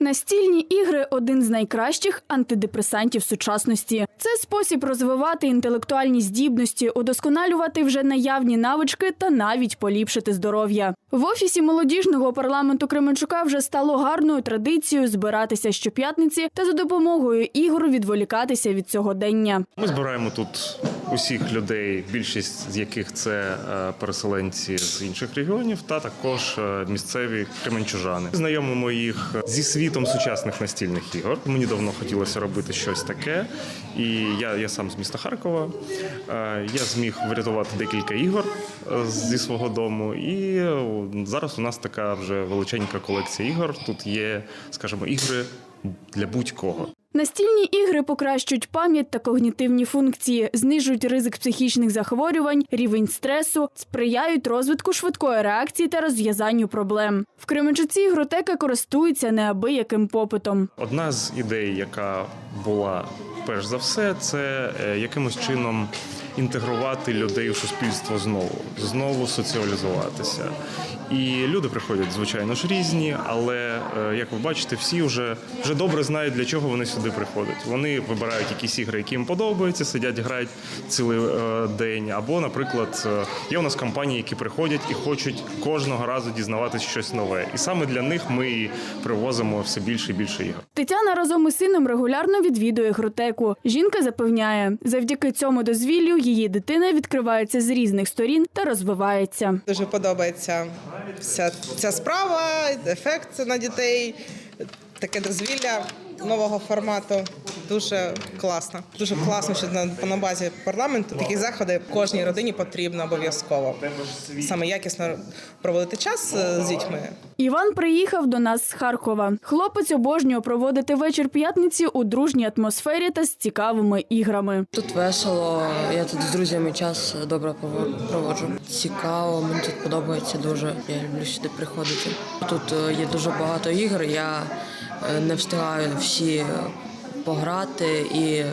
Настільні ігри один з найкращих антидепресантів сучасності. Це спосіб розвивати інтелектуальні здібності, удосконалювати вже наявні навички та навіть поліпшити здоров'я. В офісі молодіжного парламенту Кременчука вже стало гарною традицією збиратися щоп'ятниці та за допомогою ігор відволікатися від сьогодення. Ми збираємо тут усіх людей, більшість з яких це е, переселенці з інших регіонів, та також е, місцеві кременчужани. Знайомимо їх зі світом сучасних настільних ігор. Мені давно хотілося робити щось таке, і я, я сам з міста Харкова. Е, Я зміг врятувати декілька ігор е, зі свого дому. І е, зараз у нас така вже величенька колекція ігор. Тут є, скажімо, ігри для будь-кого. Настільні ігри покращують пам'ять та когнітивні функції, знижують ризик психічних захворювань, рівень стресу, сприяють розвитку швидкої реакції та розв'язанню проблем. В Кременчуці ігротека користується неабияким попитом. Одна з ідей, яка була перш за все, це е, якимось чином інтегрувати людей у суспільство знову, знову соціалізуватися. І люди приходять, звичайно ж, різні, але е, як ви бачите, всі вже, вже добре знають, для чого вони сюди приходять. Вони вибирають якісь ігри, які їм подобаються, сидять, грають цілий е, день. Або, наприклад, е, є у нас компанії, які приходять і хочуть кожного разу дізнаватися щось нове. І саме для них ми і привозимо все більше і більше ігор. Тетяна разом із сином регулярно відвідує ігротеку. Жінка запевняє, завдяки цьому дозвіллю її дитина відкривається з різних сторін та розвивається. Дуже подобається вся ця справа, ефект на дітей, таке дозвілля нового формату. Дуже класно. Дуже класно, що на, на базі парламенту такі заходи кожній родині потрібно обов'язково. Саме якісно проводити час е, з дітьми. Іван приїхав до нас з Харкова. Хлопець обожнює проводити вечір п'ятниці у дружній атмосфері та з цікавими іграми. Тут весело, я тут з друзями час добре проводжу. Цікаво, мені тут подобається дуже. Я люблю сюди приходити. Тут е, є дуже багато ігор. Я е, не встигаю всі пограти і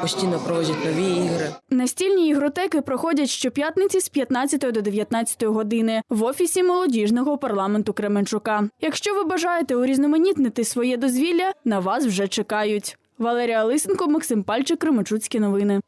постійно проводять нові ігри. Настільні ігротеки проходять щоп'ятниці з 15 до 19 години в офісі молодіжного парламенту Кременчука. Якщо ви бажаєте урізноманітнити своє дозвілля, на вас вже чекають. Валерія Лисенко, Максим Пальчик, Кременчуцькі новини.